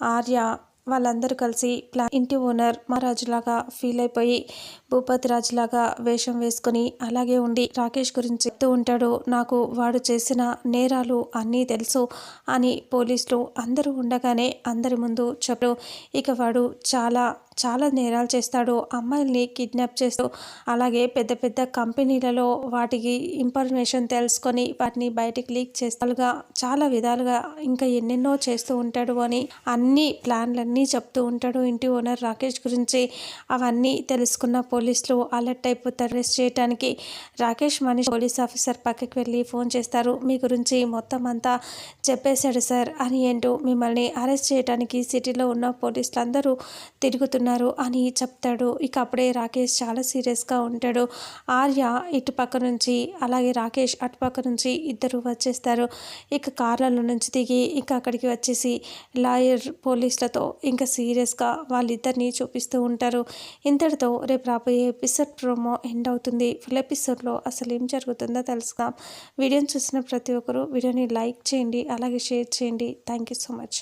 ఆర్య వాళ్ళందరూ కలిసి ప్లా ఇంటి ఓనర్ మహారాజులాగా ఫీల్ అయిపోయి భూపతి రాజులాగా వేషం వేసుకొని అలాగే ఉండి రాకేష్ గురించి చెప్తూ ఉంటాడు. నాకు వాడు చేసిన నేరాలు అన్నీ తెలుసు అని పోలీసులు అందరూ ఉండగానే అందరి ముందు చెప్పు. ఇక వాడు చాలా చాలా నేరాలు చేస్తాడు. అమ్మాయిల్ని కిడ్నాప్ చేస్తూ అలాగే పెద్ద పెద్ద కంపెనీలలో వాటికి ఇన్ఫర్మేషన్ తెలుసుకొని వాటిని బయటికి లీక్ చేస్తాలుగా చాలా విధాలుగా ఇంకా ఎన్నెన్నో చేస్తూ ఉంటాడు అని అన్ని ప్లాన్లన్నీ చెప్తూ ఉంటాడు. ఇంటి ఓనర్ రాకేష్ గురించి అవన్నీ తెలుసుకున్న పోలీసులు అలర్ట్ అయిపోతారు. అరెస్ట్ చేయడానికి రాకేష్ మనిషి పోలీస్ ఆఫీసర్ పక్కకి వెళ్ళి ఫోన్ చేస్తారు. మీ గురించి మొత్తం అంతా చెప్పేశాడు సార్ అని ఏంటో మిమ్మల్ని అరెస్ట్ చేయడానికి సిటీలో ఉన్న పోలీసులు అందరూ తిరుగుతున్నారు అని చెప్తాడు. ఇక అప్పుడే రాకేష్ చాలా సీరియస్గా ఉంటాడు. ఆర్య ఇటు పక్క నుంచి అలాగే రాకేష్ అటు పక్క నుంచి ఇద్దరు వచ్చేస్తారు. ఇక కార్లలో నుంచి దిగి ఇక అక్కడికి వచ్చేసి లాయర్ పోలీసులతో ఇంకా సీరియస్గా వాళ్ళిద్దరిని చూపిస్తూ ఉంటారు. ఇంతటితో రేపు రాబోయే ఎపిసోడ్ ప్రోమో ఎండ్ అవుతుంది. ఫుల్ ఎపిసోడ్లో అసలు ఏం జరుగుతుందో తెలుసుకుందాం వీడియోని చూసిన ప్రతి ఒక్కరూ వీడియోని లైక్ చేయండి అలాగే షేర్ చేయండి. Thank you so much.